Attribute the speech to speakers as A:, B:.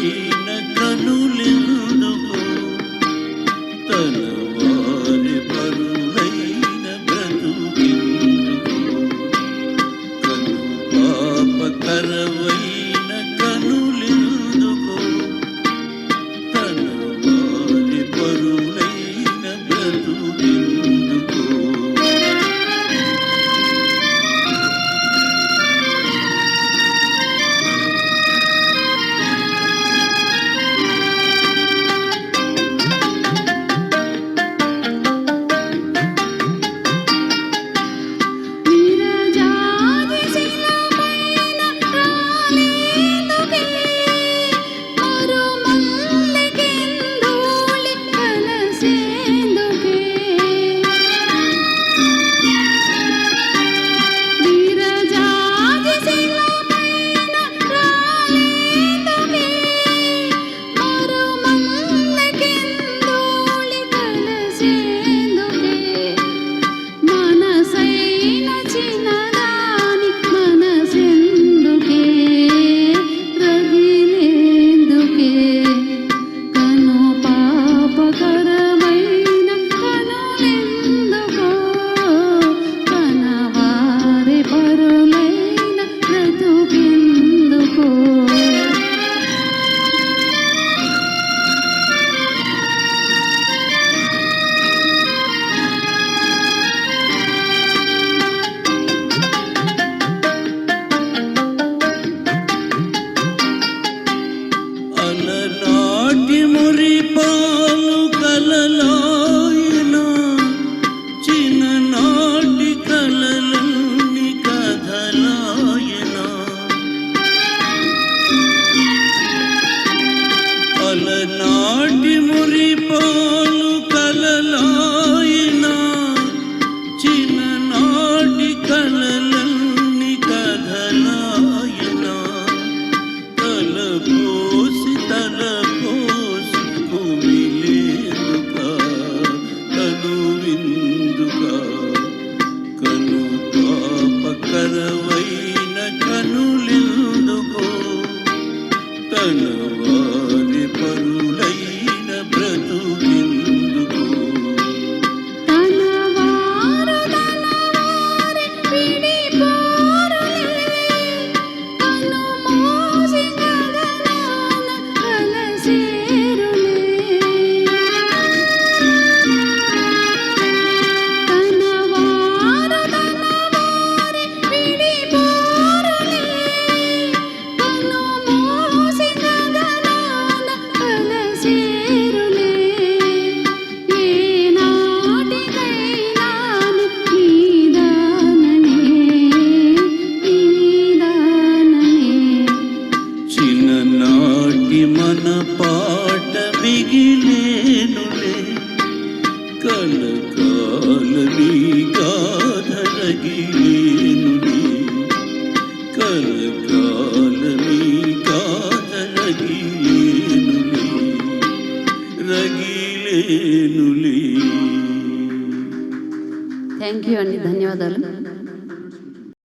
A: Thank you. కలత మిగిలేనులే కలకాలని గాధరగిలేనులే కలకాలని గాధరగిలేనులే రగిలేనులే.
B: Thank you అండి. ధన్యవాదాలు.